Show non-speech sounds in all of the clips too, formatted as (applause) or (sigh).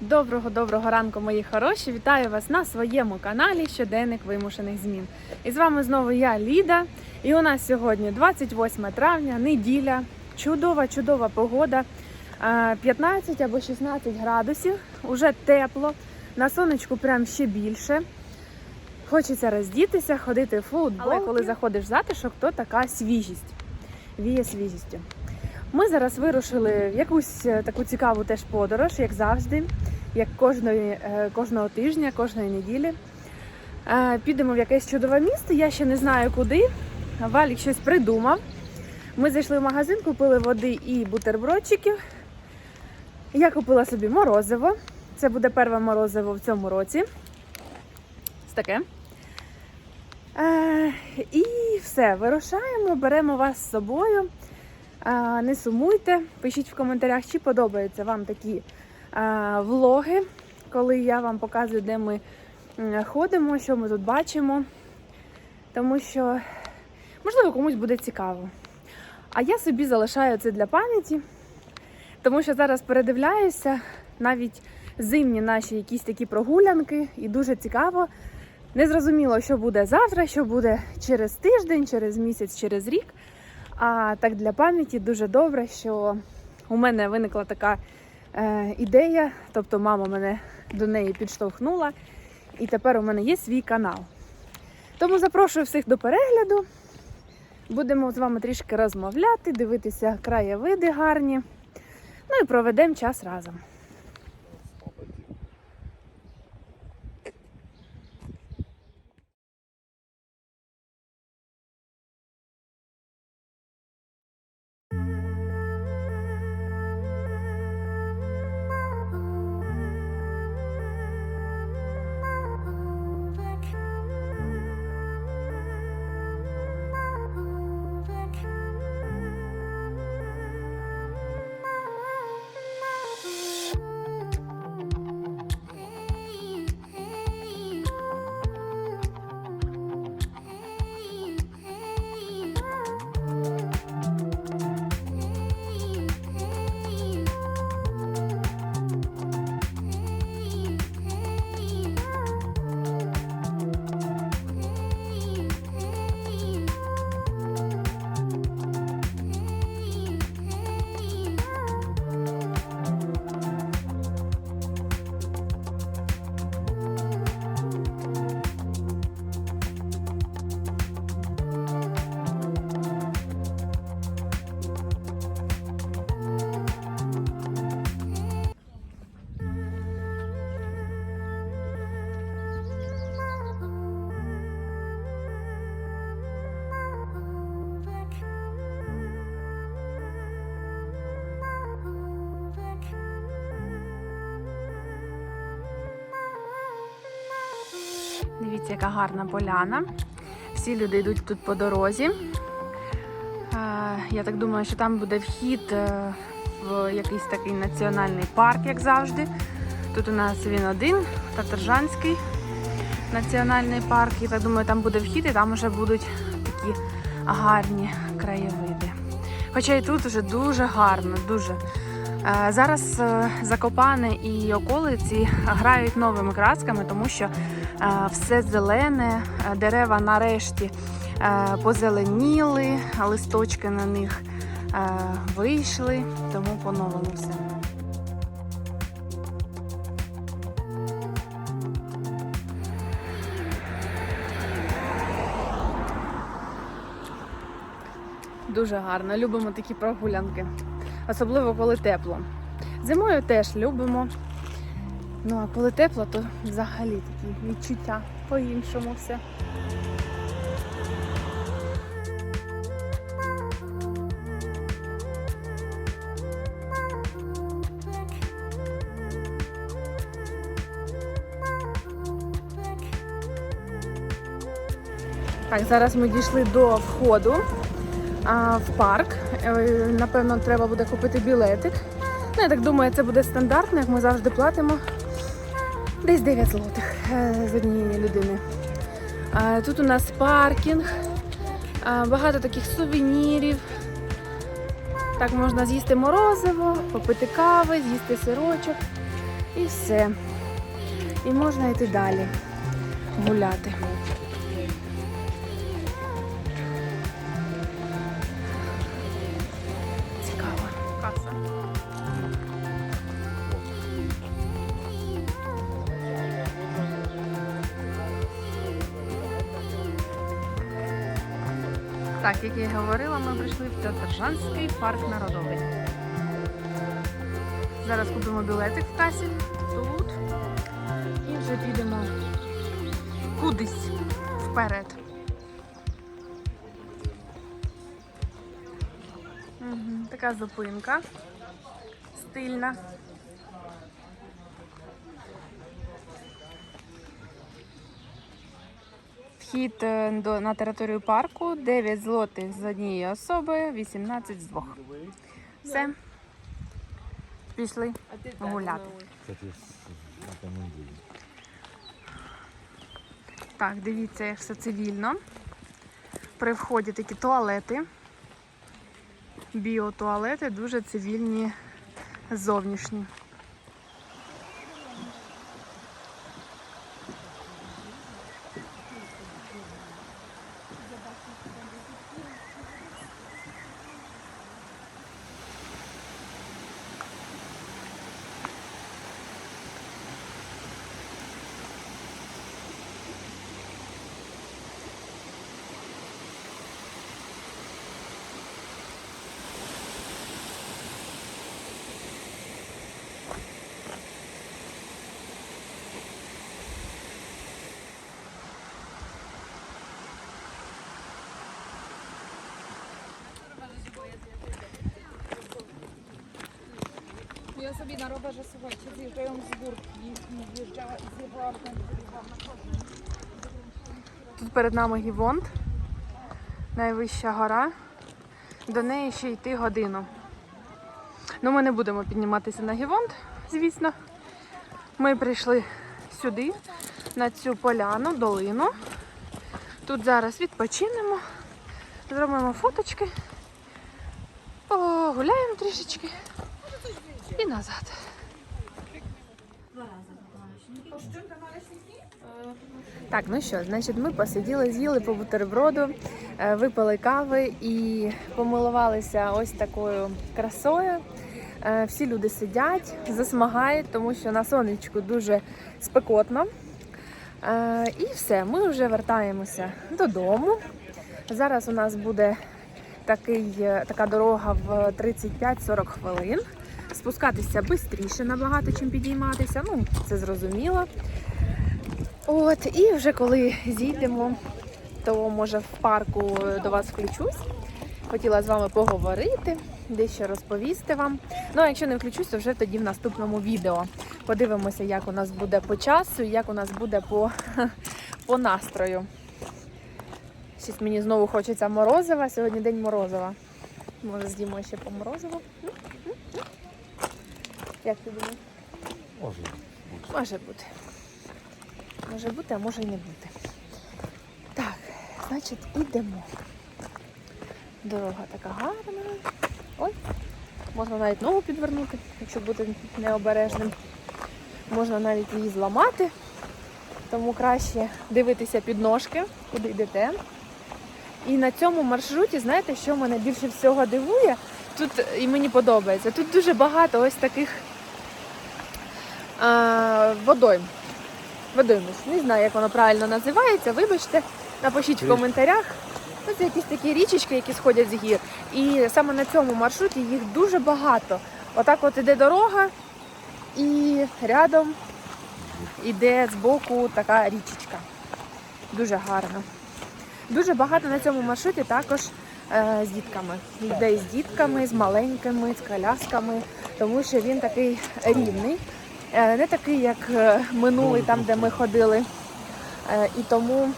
Доброго доброго ранку, мої хороші! Вітаю вас на своєму каналі Щоденник вимушених змін. І з вами знову я, Ліда. І у нас сьогодні 28 травня, неділя, чудова, чудова погода. Е, 15 або 16 градусів, уже тепло, на сонечку прям ще більше. Хочеться роздітися, ходити в футболки. Але коли заходиш в затишок, то така свіжість. Віє свіжістю. Ми зараз вирушили в якусь е, таку цікаву теж подорож, як завжди, як кожної, е, кожного тижня, кожної неділі. Е, Підемо в якесь чудове місто. Я ще не знаю куди. Валік щось придумав. Ми зайшли в магазин, купили води і бутербродчиків. Я купила собі морозиво. Це буде перше морозиво в цьому році. Ось таке. Е, і все, вирушаємо, беремо вас з собою. Не сумуйте, пишіть в коментарях, чи подобаються вам такі влоги, коли я вам показую, де ми ходимо, що ми тут бачимо. Тому що, можливо, комусь буде цікаво. А я собі залишаю це для пам'яті, тому що зараз передивляюся навіть зимні наші якісь такі прогулянки, і дуже цікаво. Не зрозуміло, що буде завтра, що буде через тиждень, через місяць, через рік. А так для пам'яті дуже добре, що у мене виникла така ідея, тобто мама мене до неї підштовхнула, і тепер у мене є свій канал. Тому запрошую всіх до перегляду. Будемо з вами трішки розмовляти, дивитися краєвиди гарні. Ну і проведемо час разом. Дивіться, яка гарна поляна. Всі люди йдуть тут по дорозі. Е, Я так думаю, що там буде вхід е, в якийсь такий національний парк, як завжди. Тут у нас він один, Татаржанський національний парк. Я так думаю, там буде вхід і там вже будуть такі гарні краєвиди. Хоча і тут вже дуже гарно, дуже. Е, Зараз Закопане і околиці грають новими красками, тому що все зелене, дерева нарешті позеленіли, листочки на них вийшли, тому по-новому все. Дуже гарно, любимо такі прогулянки, особливо коли тепло. Зимою теж любимо. Ну а коли тепло, то взагалі такі відчуття по-іншому все. Так, зараз ми дійшли до входу а, в парк. Е, Напевно, треба буде купити білетик. Ну, я так думаю, це буде стандартно, як ми завжди платимо. Десь 9 злотих е, з однієї людини. Тут у нас паркінг, багато таких сувенірів. Так можна з'їсти морозиво, попити кави, з'їсти сирочок. І все. І можна йти далі гуляти. Так, як я і говорила, ми прийшли в Театржанський парк народовий. Зараз купимо білетик в касі тут і вже підемо кудись вперед. Мгм, Така зупинка стильна. Вхід е, до, на територію парку 9 злотих з однієї особи, 18 з двох. Все. Пішли гуляти. Так, дивіться, як все цивільно. При вході такі туалети. Біотуалети, дуже цивільні зовнішні. Z górki i zjeżdżała i zjechała w ten na. Тут перед нами Гівонт, найвища гора. До неї ще йти годину. Ну, ми не будемо підніматися на Гівонт, звісно. Ми прийшли сюди, на цю поляну, долину. Тут зараз відпочинемо, зробимо фоточки, погуляємо трішечки і назад. Так, ну що, значить, ми посиділи, з'їли по бутерброду, е, випили кави і помилувалися ось такою красою. Е, Всі люди сидять, засмагають, тому що на сонечку дуже спекотно. Е, І все, ми вже вертаємося додому. Зараз у нас буде такий, така дорога в 35-40 хвилин. Спускатися швидше набагато, чим підійматися. Ну, це зрозуміло. От, і вже коли зійдемо, то може в парку до вас включусь. Хотіла з вами поговорити, дещо розповісти вам. Ну, а якщо не включусь, то вже тоді в наступному відео. Подивимося, як у нас буде по часу, як у нас буде по, (laughs) по настрою. Щось мені знову хочеться морозива. Сьогодні день морозива. Може, з'їмо ще по морозиву. Як ти думаєш? Може. Може бути. Може бути, а може і не бути. Так, значить, ідемо. Дорога така гарна. Ой, можна навіть ногу підвернути, якщо бути необережним. Можна навіть її зламати. Тому краще дивитися під ножки, куди йдете. І на цьому маршруті, знаєте, що мене більше всього дивує? Тут і мені подобається. Тут дуже багато ось таких а, водойм. Водоймись. Не знаю, як воно правильно називається. Вибачте, напишіть в коментарях. Ну, це якісь такі річечки, які сходять з гір. І саме на цьому маршруті їх дуже багато. Отак от іде дорога, і рядом іде збоку така річечка. Дуже гарно. Дуже багато на цьому маршруті також е, з дітками. Людей з дітками, з маленькими, з колясками, тому що він такий рівний. Е, не такий, як е, минулий, там, де ми ходили. Е, і тому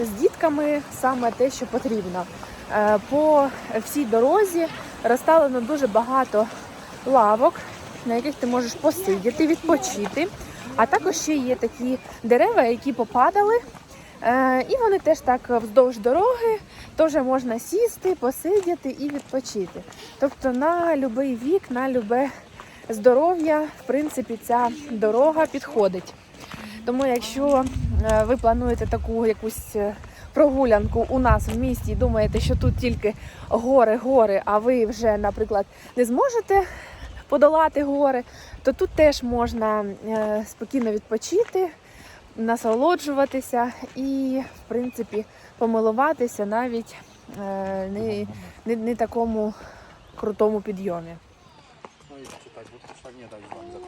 з дітками саме те, що потрібно. По всій дорозі розставлено дуже багато лавок, на яких ти можеш посидіти, відпочити. А також ще є такі дерева, які попадали. І вони теж так вздовж дороги теж можна сісти, посидіти і відпочити. Тобто на будь-який вік, на любе здоров'я, в принципі, ця дорога підходить. Тому, якщо е, ви плануєте таку якусь е, прогулянку у нас в місті і думаєте, що тут тільки гори, гори, а ви вже, наприклад, не зможете подолати гори, то тут теж можна е, спокійно відпочити, насолоджуватися і, в принципі, помилуватися навіть не, не, не такому крутому підйомі. No i czytać, bo to tak nie tak z wami za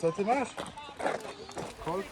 Co ty masz? Kol?